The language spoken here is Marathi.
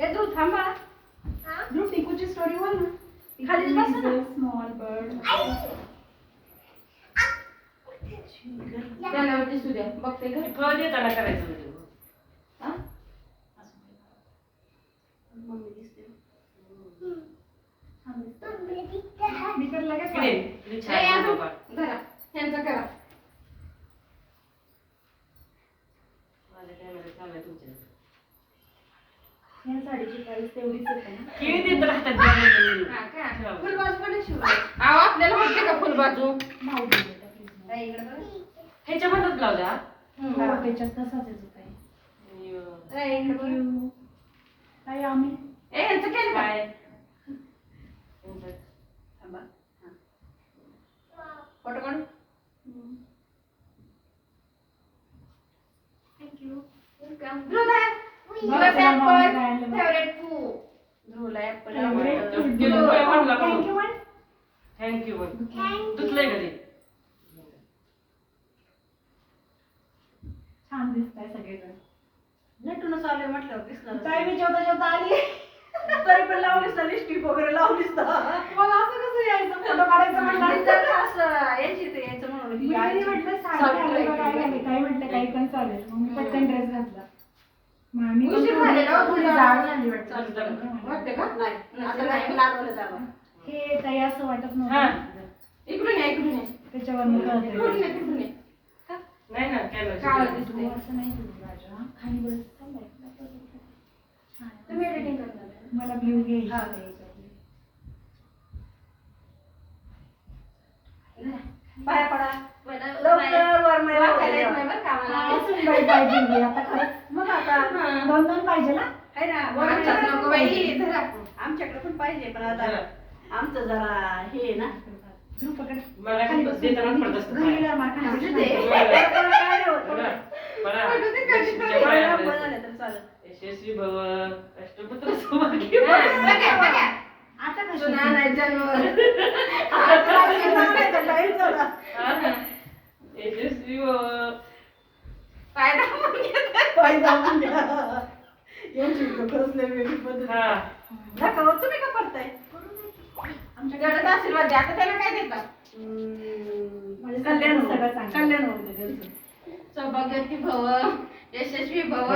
ए तू थांबा. ध्रुव टिकूची स्टोरी बोल ना. खालीच बस ना. स्मॉल बर्ड त्याला दिसू द्या बघते घरी फळ देताना करायचं म्हणजे. हा? मम्मी दिसते. मी तर लगेच. धरा. ह्यांचं करा. या साडीची प्राइस तेवढीच आहे ना किती देत राहतात त्या मुली? हा का? फुलबाजू पण शिवली अहो आपल्याला होते का फुलबाजू भाऊ दिले त्या फ्रीजमध्ये. नाही, इकडे बघा. ह्याच्या मधात ब्लाउज हा हम्म. हो, त्याच्यात तसाच येतो ताई आणि, अं, ए, इकडे बघा. ताई आम्ही ए, ह्यांचं केलं का? काय यांचं- थांबा. हा. फोटो काढू थँक्यू आहे. बघा, ध्रुवला चला, मम्मी apple, काय आणलं बघ. favorite food. ध्रुवला apple Favorite आवडतं. food. गेलो काय म्हणला का? थँक्यू म्हण थँक्यू बोल धुतलंय का ते छान दिसताय सगळेजण नटूनच आलोय म्हटलं दिसलं ताई मी जेवता जेवता आली तरी पण लावलीस ना लिपस्टिक वगैरे लावलीस ना. मग असं कसं यायचं? फोटो काढायचं मी म्हणलं. तर असं यायची ते यायचं म्हणून. म्हटलं काय? ताई म्हटलं काही पण चालेल. मग मी पटकन ड्रेस घातला. उशीर झालेला हो, झाली. वाटतं. वाटते का? नाही. आता नाही. लावलं जावं. हे ताई असं वाटत. नव्हतं. इकडून या इकडून या. त्याच्यावर इकडून या कळतंय तिकडून या नाही ना काळं कॅमेरा दिसतंय. तू असं नाही केलं राजा. खाली बस चाललंय. छान आहे. तुम्ही एडिटिंग करणार आहे? मला ब्ल्यू घ्यायची हा. पाया पडा. लवकर वर मै वाकायला येत नाही बरं का आम्हाला. सुनबाई पाहिजे ही आता खरंच. मग आता पाहिजे ना आहे ना वर आमच्यात मै नको बाई धरा आमच्याकडे पण पाहिजे पण आता धरा. आमचं जरा हे आहे ना पकड. मला खाली पडत असतं मार बरं. काय नाही होत. बरं. झालं तर चालेल. यशस्वी भव अष्टपुत्र सौभाग्य हा, बघा, बघा. आता कशी सुना नाही जन्म. आता सुना नाही तर बाहेर चला. हा. यशस्वी भव पाय दाबून घ्या. पाय दाबून घ्या. यांची खरंच लय वेगळी पद्धत आहे. हा नका हो, तुम्ही का करताय आमच्याकडे आशीर्वाद द्या आता त्याला काय देतात. म्हणजे कल्याण सगळं होतं. चांगलं. कल्याण होतं त्यांचं सौभाग्यवती भव यशस्वी भव.